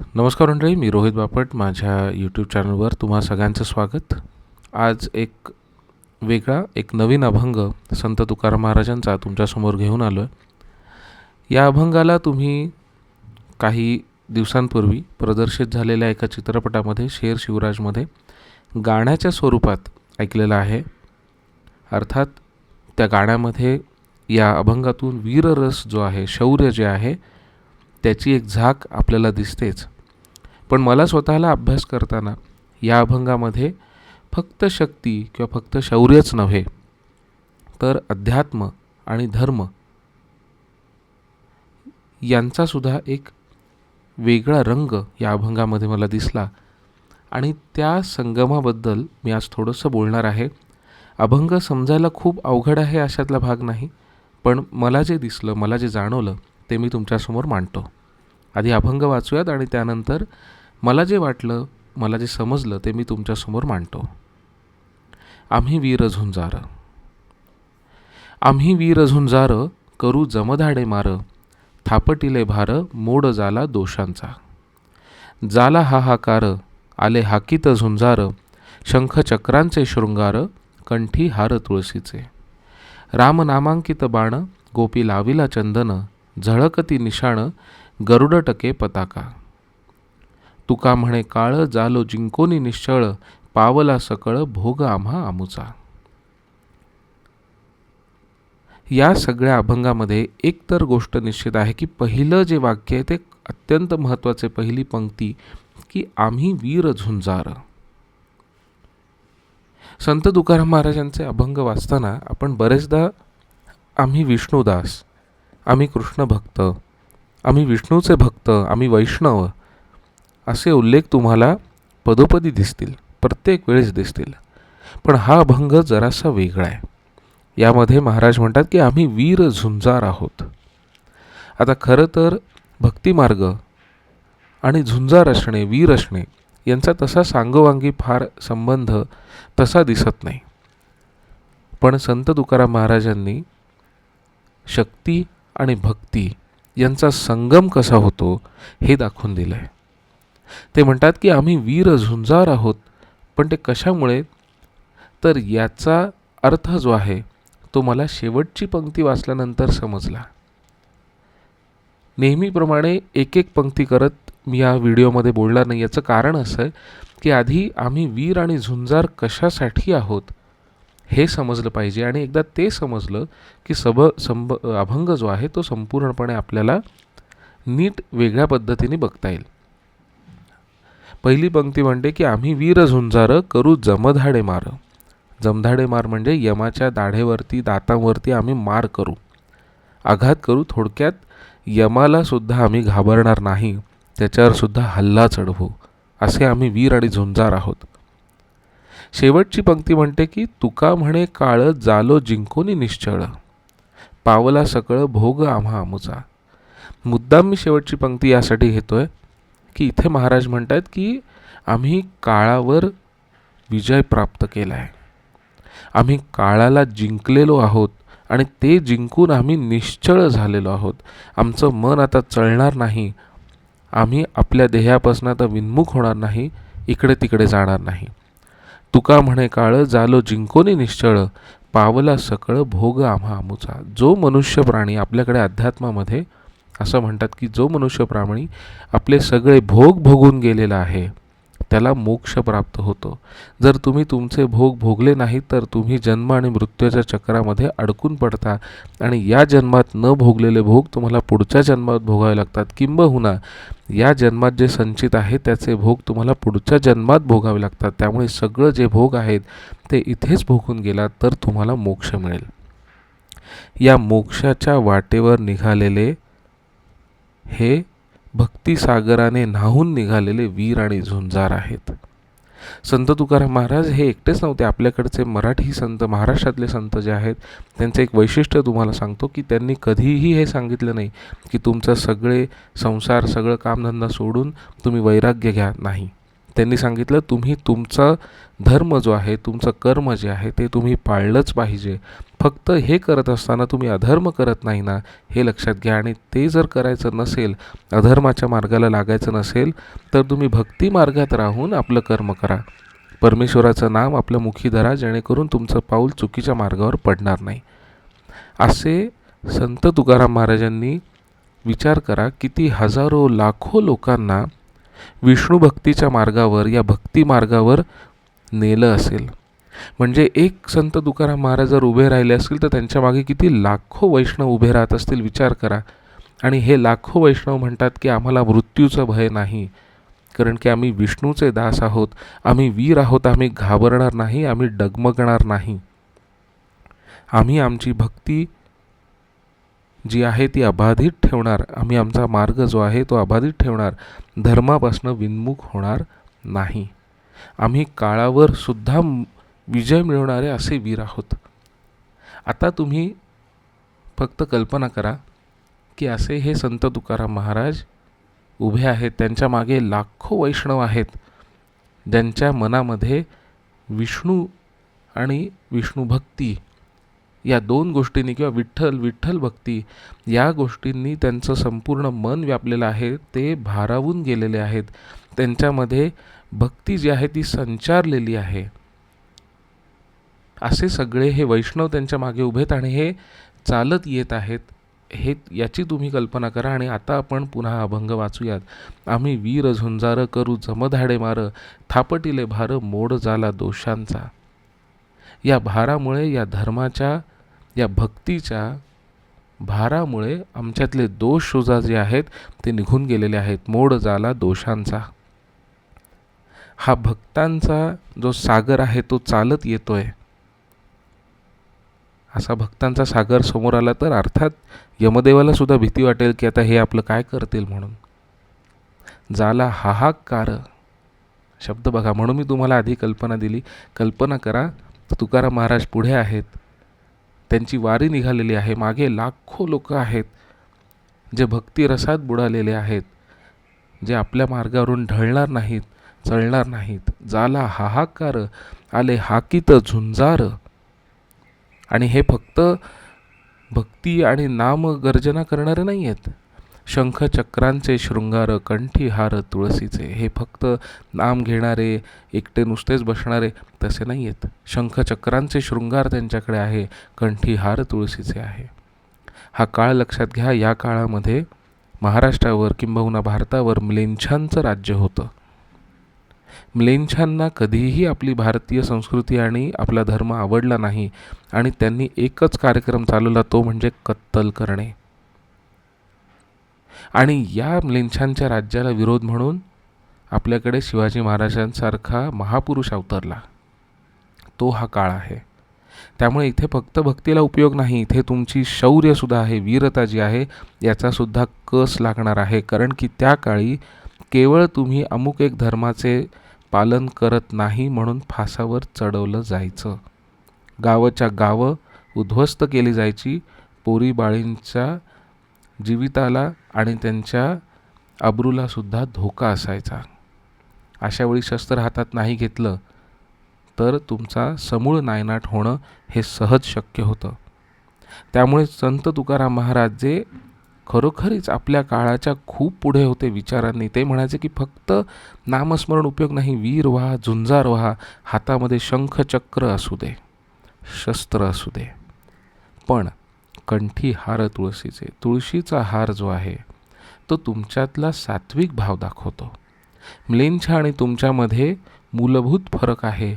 नमस्कार मंडळी मी रोहित बापट. माझ्या यूट्यूब चॅनलवर तुम्हा सगळ्यांचं स्वागत. आज एक वेगळा एक नवीन अभंग संत तुकाराम महाराजांचा तुमच्यासमोर घेऊन आलो आहे या अभंगाला तुम्ही काही दिवसांपूर्वी प्रदर्शित झालेल्या एका चित्रपटामध्ये शेर शिवराजमध्ये गाण्याच्या स्वरूपात ऐकलेलं आहे. अर्थात त्या गाण्यामध्ये या अभंगातून वीररस जो आहे शौर्य जे आहे त्याची एक झाक आपल्याला दिसतेच. पण मला स्वतःला अभ्यास करताना या अभंगामध्ये फक्त शक्ती किंवा फक्त शौर्यच नव्हे तर अध्यात्म आणि धर्म यांचासुद्धा एक वेगळा रंग या अभंगामध्ये मला दिसला. आणि त्या संगमाबद्दल मी आज थोडंसं बोलणार आहे. अभंग समजायला खूप अवघड आहे अशातला भाग नाही पण मला जे दिसलं मला जे जाणवलं ते मी तुमच्यासमोर मांडतो. आधी अभंग वाचूयात आणि त्यानंतर मला जे वाटलं मला जे समजलं ते मी तुमच्यासमोर मांडतो. आम्ही वीर झुंजार. आम्ही वीर झुंजार करू जमधाडे मार. थापटिले भार मोड झाला दोषांचा. झाला हाहाकार आले हाकीत झुंजार. शंखचक्रांचे शृंगार कंठी हार तुळशीचे. रामनामांकित बाण गोपी लाविला चंदन. झळकती निशाण गरुड टके पताका. तुका म्हणे काळ जालो जिंकोनी निश्चळ पावला सकळ भोग आम्हा आमुचा. या सगळ्या अभंगामध्ये एक तर गोष्ट निश्चित आहे की पहिलं जे वाक्य आहे ते अत्यंत महत्त्वाचे पहिली पंक्ती की आम्ही वीर झुंजार. संत तुकाराम महाराजांचे अभंग वाचताना आपण बरेचदा आम्ही विष्णुदास आम्ही कृष्ण भक्त. आम्ही विष्णूचे भक्त आम्ही वैष्णव. असे उल्लेख तुम्हाला पदोपदी दिसतील प्रत्येक वेळेस दिसतील. पण हा अभंग जरासा वेगळा आहे. यामध्ये महाराज म्हणतात की आम्ही वीर झुंजार आहोत. आता खरं तर भक्तिमार्ग आणि झुंजार असणे वीर असणे यांचा तसा सांगोवांगी फार संबंध तसा दिसत नाही. पण संत तुकाराम महाराजांनी शक्ती आणि भक्ती यांचा संगम कसा होतो हे दाखवून दिलं आहे ते म्हणतात की आम्ही वीर झुंजार आहोत पण ते कशामुळे? तर याचा अर्थ जो आहे तो मला शेवटची पंक्ती वाचल्यानंतर समजला. नेहमीप्रमाणे एक एक पंक्ती करत मी या व्हिडिओमध्ये बोलणार नाही. याचं कारण असं आहे की आधी आम्ही वीर आणि झुंजार कशासाठी आहोत हे समजलं पाहिजे आणि एकदा ते समजलं की सब संभ अभंग जो आहे तो संपूर्णपणे आपल्याला नीट वेगळ्या पद्धतीने बघता येईल. पहिली पंक्ती म्हणते की आम्ही वीर झुंजार करू जमधाडे मार. जमधाडे मार म्हणजे यमाच्या दाढेवरती दातांवरती आम्ही मार करू. आघात करू थोडक्यात यमाला सुद्धा आम्ही घाबरणार नाही त्याच्यावर सुद्धा हल्ला चढवू असे आम्ही वीर आणि झुंजार आहोत. शेवटची पंक्ती म्हणते की तुका म्हणे काळ जालो जिंकोनी निश्चळ. पावला सकळ भोग आम्हा आमुचा. मुद्दाम मी शेवटची पंक्ती यासाठी घेतोय की इथे महाराज म्हणतात की आम्ही काळावर विजय प्राप्त केला आहे आम्ही काळाला जिंकलेलो आहोत आणि ते जिंकून आम्ही निश्चळ झालेलो आहोत. आमचं मन आता चळणार नाही. आम्ही आपल्या देहापासून आता विन्मुख होणार नाही. इकडे तिकडे जाणार नाही. तुका म्हणे काळ जालो जिंकोनी निश्चळ पावला सकळ भोग आम्हा आमुचा. जो मनुष्य प्राणी आपल्याकडे अध्यात्मामध्ये असं म्हणतात की जो मनुष्य प्राणी आपले सगळे भोग भोगून गेलेला आहे त्याला मोक्ष प्राप्त होतो. जर तुम्ही तुमचे भोग भोगले नाही तर तुम्ही जन्म आणि मृत्यूच्या चक्रामध्ये अडकून पडता आणि या जन्मात न भोगलेले भोग तुम्हाला पुढच्या जन्मात भोगावे लागतात. किंबहुना या जन्मात जे संचित आहे त्याचे भोग तुम्हाला पुढच्या जन्मात भोगावे लागतात. त्यामुळे सगळं जे भोग आहेत ते इथेच भोगून गेलात तर तुम्हाला मोक्ष मिळेल. या मोक्षाच्या वाटेवर निघालेले हे भक्तिसागराने न्हाहून निघालेले वीर आणि झुंजार आहेत. संत तुकाराम महाराज हे एकटेच नव्हते. आपल्याकडचे मराठी संत महाराष्ट्रातले संत जे आहेत त्यांचं एक वैशिष्ट्य तुम्हाला सांगतो की त्यांनी कधीही हे सांगितलं नाही की तुमचं सगळे संसार सगळं कामधंदा सोडून तुम्ही वैराग्य घ्या नाही. त्यांनी सांगितलं तुम्ही तुमचा धर्म जो आहे तुमचं कर्म जे आहे ते तुम्ही पाळलंच पाहिजे. फक्त हे करत असताना तुम्ही अधर्म करत नाही ना हे लक्षात घ्या. आणि ते जर करायचं नसेल अधर्माच्या मार्गाला लागायचं नसेल तर तुम्ही भक्ती मार्गात राहून आपलं कर्म करा. परमेश्वराचं नाम आपलं मुखी धरा जेणेकरून तुमचं पाऊल चुकीच्या मार्गावर पडणार नाही. असे संत तुकाराम महाराजांनी विचार करा किती हजारो लाखो लोकांना विष्णू भक्तीच्या मार्गावर या भक्ती मार्गावर नेलं असेल. म्हणजे एक संत तुकाराम महाराज जर उभे राहिले असतील तर त्यांच्या मागे किती लाखो वैष्णव उभे राहत असतील विचार करा. आणि हे लाखो वैष्णव म्हणतात की आम्हाला मृत्यूचं भय नाही. कारण की आम्ही विष्णूचे दास आहोत आम्ही वीर आहोत आम्ही घाबरणार नाही आम्ही डगमगणार नाही. आम्ही आमची भक्ती जी आहे ती अबाधित ठेवणार. आम्ही आमचा मार्ग जो आहे तो अबाधित ठेवणार. धर्मापासून विन्मुख होणार नाही. आम्ही काळावर सुद्धा विजय मिळवणारे असे वीर आहोत. आता तुम्ही फक्त कल्पना करा की असे हे संत तुकाराम महाराज उभे आहेत. त्यांच्या मागे लाखो वैष्णव आहेत. ज्यांच्या मनामध्ये विष्णू आणि विष्णू भक्ती या दोन गोष्टींनी किंवा विठ्ठल विठ्ठल भक्ती या गोष्टींनी त्यांचं संपूर्ण मन व्यापलेलं आहे ते भारावून गेलेले आहेत. त्यांच्यामध्ये भक्ती जी आहे ती संचारलेली आहे. असे सगळे हे वैष्णव त्यांच्या मागे उभेत आणि हे चालत येत आहेत. हे याची तुम्ही कल्पना करा आणि आता आपण पुन्हा अभंग वाचूयात. आम्ही वीर झुंजार करू जमधाडे मार थापटिले भार मोड झाला दोषांचा. या भारामुळे या धर्माच्या या भक्तीच्या भारामुळे आमच्यातले दोष सुद्धा जे आहेत ते निघून गेलेले आहेत. मोड झाला दोषांचा. हा भक्तांचा जो सागर आहे तो चालत येतोय. असा भक्तांचा सागर समोर आला तर अर्थात यमदेवाला सुद्धा भीती वाटेल की आता हे आपलं काय करतील म्हणून. झाला हाहाकार. शब्द बघा म्हणून मी तुम्हाला आधी कल्पना दिली. कल्पना करा तुकाराम महाराज पुढे आहेत. त्यांची वारी निघालेली आहे. मागे लाखो लोक आहेत जे भक्तिरसात बुडालेले आहेत जे आपल्या मार्गावरून ढळणार नाहीत चळणार नाहीत. जाला हाहाकार आले हाकीत झुंजार. आणि हे फक्त भक्ती आणि नाम गर्जना करणारे नाही आहेत शंखचक्रांचे शृंगार कंठीहार तुळसीचे. हे फक्त नाम घेणारे एकटे नुसतेच बसणारे तसे नाही आहेत शंखचक्रांचे शृंगार त्यांच्याकडे आहे कंठीहार तुळसीचे आहे. हा काळ लक्षात घ्या या काळामध्ये महाराष्ट्रावर किंबहुना भारतावर म्लेंछांचं राज्य होतं. म्लेंछांना कधीही आपली भारतीय संस्कृती आणि आपला धर्म आवडला नाही आणि त्यांनी एकच कार्यक्रम चालवला तो म्हणजे कत्तल करणे. आणि या लिंछांच्या राज्याला विरोध म्हणून आपल्याकडे शिवाजी महाराजांसारखा महापुरुष अवतरला. तो हा काळ आहे. त्यामुळे इथे फक्त भक्तीला उपयोग नाही इथे तुमची शौर्यसुद्धा आहे वीरता जी आहे याचासुद्धा कस लागणार आहे? कारण की त्या काळी केवळ तुम्ही अमुक एक धर्माचे पालन करत नाही म्हणून फासावर चढवलं जायचं. गावच्या गावं उद्ध्वस्त केली जायची पोरी बाळींच्या जीविताला आणि त्यांच्या अब्रूलासुद्धा धोका असायचा. अशावेळी शस्त्र हातात नाही घेतलं तर तुमचा समूळ नायनाट होणं हे सहज शक्य होतं. त्यामुळे संत तुकाराम महाराज जे खरोखरीच आपल्या काळाच्या खूप पुढे होते विचारांनी ते म्हणायचे की फक्त नामस्मरण उपयोग नाही वीर व्हा झुंजार व्हा हातामध्ये शंखचक्र असू दे शस्त्र असू दे. पण कंठी हार तुळशीचे तुळशीचा हार जो आहे तो तुमच्यातला सात्विक भाव दाखवतो. म्लेंछा आणि तुमच्यामध्ये मूलभूत फरक आहे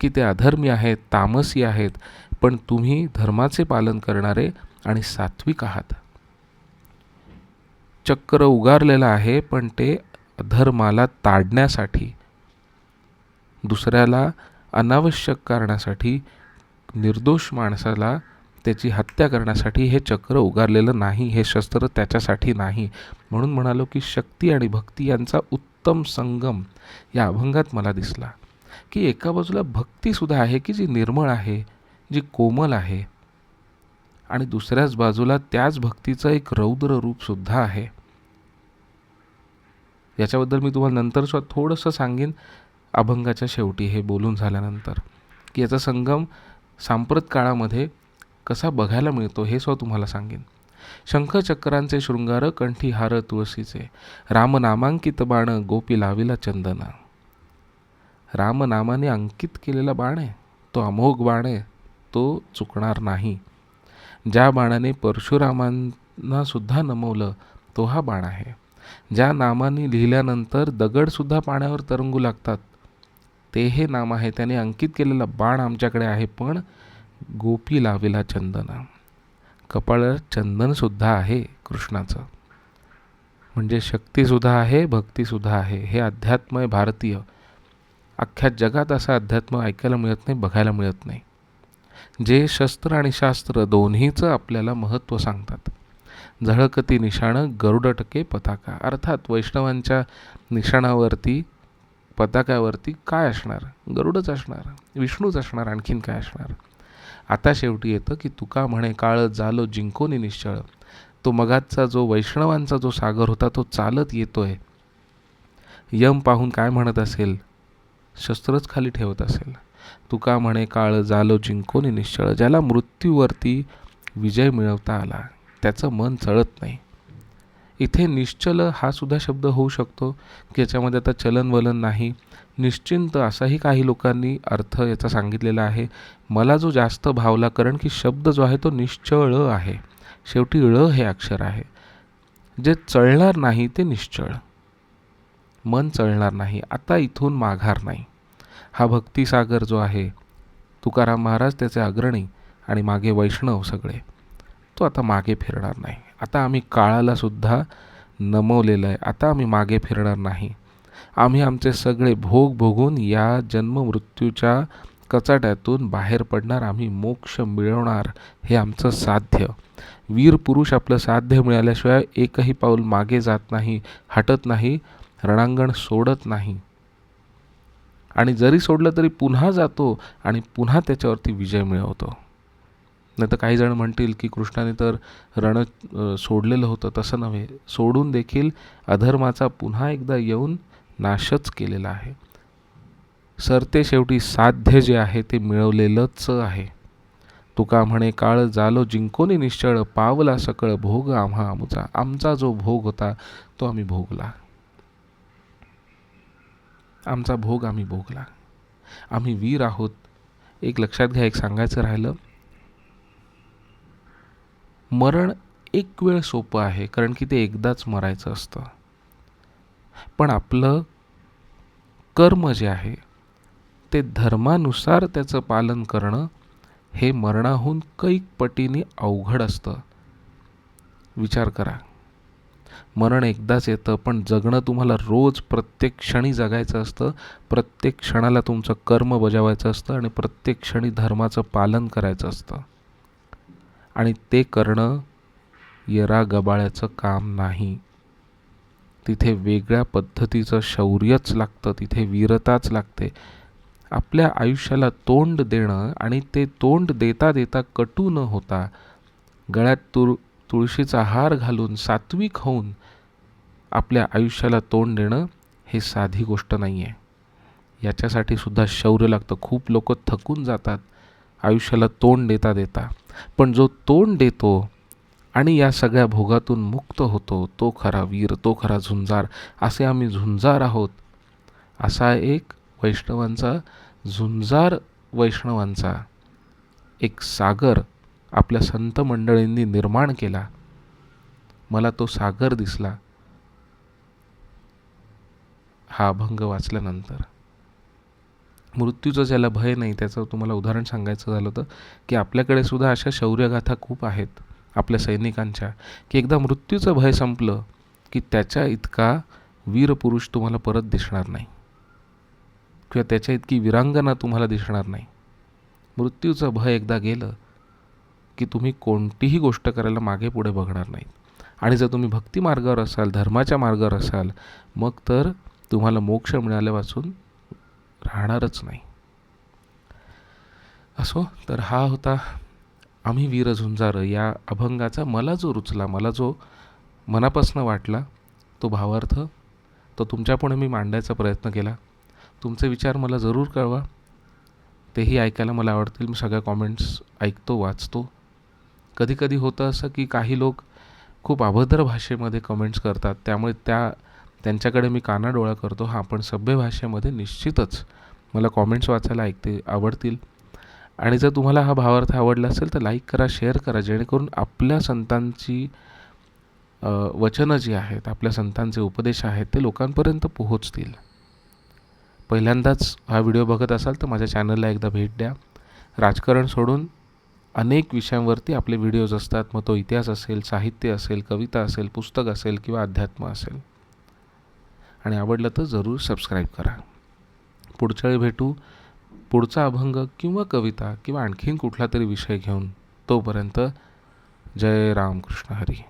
की ते अधर्मी आहेत तामसी आहेत पण तुम्ही धर्माचे पालन करणारे आणि सात्विक आहात. चक्र उगारलेलं आहे पण ते अधर्माला ताडण्यासाठी दुसऱ्याला अनावश्यक कारणासाठी निर्दोष माणसाला त्याची हत्या करण्यासाठी हे चक्र उगारलेलं नाही हे शस्त्र त्याच्यासाठी नाही. म्हणून म्हणालो की शक्ती आणि भक्ती यांचा उत्तम संगम या अभंगात मला दिसला. की एका बाजूला भक्तीसुद्धा आहे की जी निर्मळ आहे जी कोमल आहे. आणि दुसऱ्याच बाजूला त्याच भक्तीचं एक रौद्र रूपसुद्धा आहे. याच्याबद्दल मी तुम्हाला नंतर सुद्धा थोडंसं सांगेन अभंगाच्या शेवटी हे बोलून झाल्यानंतर. की याचा संगम सांप्रत काळामध्ये कसा बघायला मिळतो हे स्व तुम्हाला सांगेन. शंखचक्रांचे शृंगार कंठी हार तुळशीचे. रामनामांकित बाण गोपी लाविला चंदना. रामनामाने अंकित केलेला बाण आहे. तो अमोघ बाण आहे. तो चुकणार नाही. ज्या बाणाने परशुरामांना सुद्धा नमवलं तो हा बाण आहे. ज्या नामाने लिहिल्यानंतर दगडसुद्धा पाण्यावर तरंगू लागतात ते हे नाम आहे. त्याने अंकित केलेला बाण आमच्याकडे आहे. पण गोपी लावेला चंदना. कपाळावर चंदनसुद्धा आहे कृष्णाचं. म्हणजे शक्तीसुद्धा आहे भक्तीसुद्धा आहे. हे अध्यात्म आहे भारतीय. अख्ख्या जगात असं अध्यात्म ऐकायला मिळत नाही बघायला मिळत नाही. जे शस्त्र आणि शास्त्र दोन्हीचं आपल्याला महत्त्व सांगतात. झळकती निशाणं गरुडटके पताका. अर्थात वैष्णवांच्या निशाणावरती पताकावरती काय असणार? गरुडच असणार. विष्णूच असणार आणखीन काय असणार? आता शेवटी येतं की तुका म्हणे काळ जालो जिंकोनी निश्चळ. तो मगाचा जो वैष्णवांचा जो सागर होता तो चालत येतोय. यम पाहून काय म्हणत असेल? शस्त्रच खाली ठेवत असेल. तुका म्हणे काळ जालो जिंकोनी निश्चळ ज्याला मृत्यूवरती विजय मिळवता आला. त्याचं मन चळत नाही. इथे निश्चल हा सुद्धा शब्द होऊ शकतो की याच्यामध्ये आता चलनवलन नाही. निश्चिंत असाही काही लोकांनी अर्थ याचा सांगितलेला आहे. मला जो जास्त भावला कारण की शब्द जो आहे तो निश्चळ आहे. शेवटी ळ हे अक्षर आहे. जे चळणार नाही ते निश्चळ. मन चळणार नाही आता इथून माघार नाही. हा भक्तिसागर जो आहे तुकाराम महाराज त्याचे अग्रणी आणि मागे वैष्णव सगळे. तो आता मागे फिरणार नाही. आता आम्ही काळाला सुद्धा नमवलेलं आहे. आता आम्ही मागे फिरणार नाही. आम्ही आमचे सगळे भोग भोगून या जन्ममृत्यूच्या कचाट्यातून बाहेर पडणार. आम्ही मोक्ष मिळवणार हे आमचं साध्य. वीर पुरुष आपलं साध्य मिळाल्याशिवाय एकही पाऊल मागे जात नाही हटत नाही रणांगण सोडत नाही. आणि जरी सोडलं तरी पुन्हा जातो आणि पुन्हा त्याच्यावरती विजय मिळवतो. नाही तर काही जण म्हणतील की कृष्णाने तर रण सोडलेलं होतं तसं नव्हे. सोडून देखील अधर्माचा पुन्हा एकदा येऊन नाशच केलेला आहे. सरते शेवटी साध्य जे आहे ते मिळवलेलंच आहे. तुका म्हणे काळ जालो जिंकोनी निश्चळ पावला सकळ भोग आम्हा आमचा. आमचा जो भोग होता तो आम्ही भोगला. आमचा भोग आम्ही भोगला. आम्ही वीर आहोत. एक लक्षात घ्या एक सांगायचं राहिलं. मरण एक वेळ सोपं आहे कारण की ते एकदाच मरायचं असतं. पण आपलं कर्म जे आहे ते धर्मानुसार त्याचं पालन करणं हे मरणाहून कैक पटीने अवघड असतं. विचार करा. मरण एकदाच येतं पण जगणं तुम्हाला रोज प्रत्येक क्षणी जगायचं असतं प्रत्येक क्षणाला तुमचं कर्म बजावायचं असतं आणि प्रत्येक क्षणी धर्माचं पालन करायचं असतं. आणि ते करणं येरा गबाळ्याचं काम नाही. तिथे वेगळ्या पद्धतीचं शौर्यच लागतं तिथे वीरताच लागते. आपल्या आयुष्याला तोंड देणं आणि ते तोंड देता देता कटू न होता गळ्यात तुळ तुळशीचा हार घालून सात्विक होऊन आपल्या आयुष्याला तोंड देणं हे साधी गोष्ट नाही आहे याच्यासाठी सुद्धा शौर्य लागतं. खूप लोक थकून जातात. आयुष्याला तोंड देता देता. पण जो तोंड देतो आणि या सगळ्या भोगातून मुक्त होतो तो खरा वीर तो खरा झुंजार असे आम्ही झुंजार आहोत. असा एक वैष्णवांचा झुंजार वैष्णवांचा एक सागर आपल्या संत मंडळींनी निर्माण केला. मला तो सागर दिसला. हा अभंग वाचल्यानंतर. मृत्यूचं ज्याला भय नाही त्याचं तुम्हाला उदाहरण सांगायचं झालं तर की आपल्याकडे सुद्धा अशा शौर्यगाथा खूप आहेत आपल्या सैनिकांच्या की एकदा मृत्यूचं भय संपलं की त्याच्या इतका वीरपुरुष तुम्हाला परत दिसणार नाही. किंवा त्याच्या इतकी विरांगना तुम्हाला दिसणार नाही. मृत्यूचं भय एकदा गेलं की तुम्ही कोणतीही गोष्ट करायला मागे पुढे बघणार नाही. आणि जर तुम्ही भक्ती मार्गावर असाल धर्माच्या मार्गावर असाल मग तर तुम्हाला मोक्ष मिळाल्यापासून राहणारच नाही. असो तर हा होता आम्ही वीर झुंजार या अभंगाचा मला जो रुचला मला जो मनापासून वाटला तो भावार्थ तो तुमच्यापुढे मी मांडायचा प्रयत्न केला. तुमचे विचार मला जरूर कळवा. तेही ऐकायला मला आवडतील. मी सगळ्या कॉमेंट्स ऐकतो वाचतो. कधीकधी होतं असं की काही लोक खूप अभद्र भाषेमध्ये कमेंट्स करतात. त्यामुळे त्या त्यांच्याकडे मी कानाडोळा करतो. हां पण सभ्य भाषेमध्ये निश्चितच मला कॉमेंट्स वाचायला ऐकते आवडतील. आणि जर तुम्हाला हा भावार्थ आवडला असेल तर लाईक करा शेअर करा जेणेकरून आपल्या संतांची वचनं जी आहेत आपल्या संतांचे उपदेश आहेत ते लोकांपर्यंत पोहोचतील. पहिल्यांदाच हा व्हिडिओ बघत असाल तर माझ्या चॅनलला एकदा भेट द्या. राजकारण सोडून अनेक विषयांवरती आपले व्हिडिओज असतात. मग तो इतिहास असेल साहित्य असेल कविता असेल पुस्तक असेल किंवा अध्यात्म असेल. आणि आवडलं तर जरूर सबस्क्राईब करा. पुढच्या वेळी भेटू. पुढचा अभंग किंवा कविता किंवा आणखीन कुठला तरी विषय घेऊन तोपर्यंत जय रामकृष्ण हरी.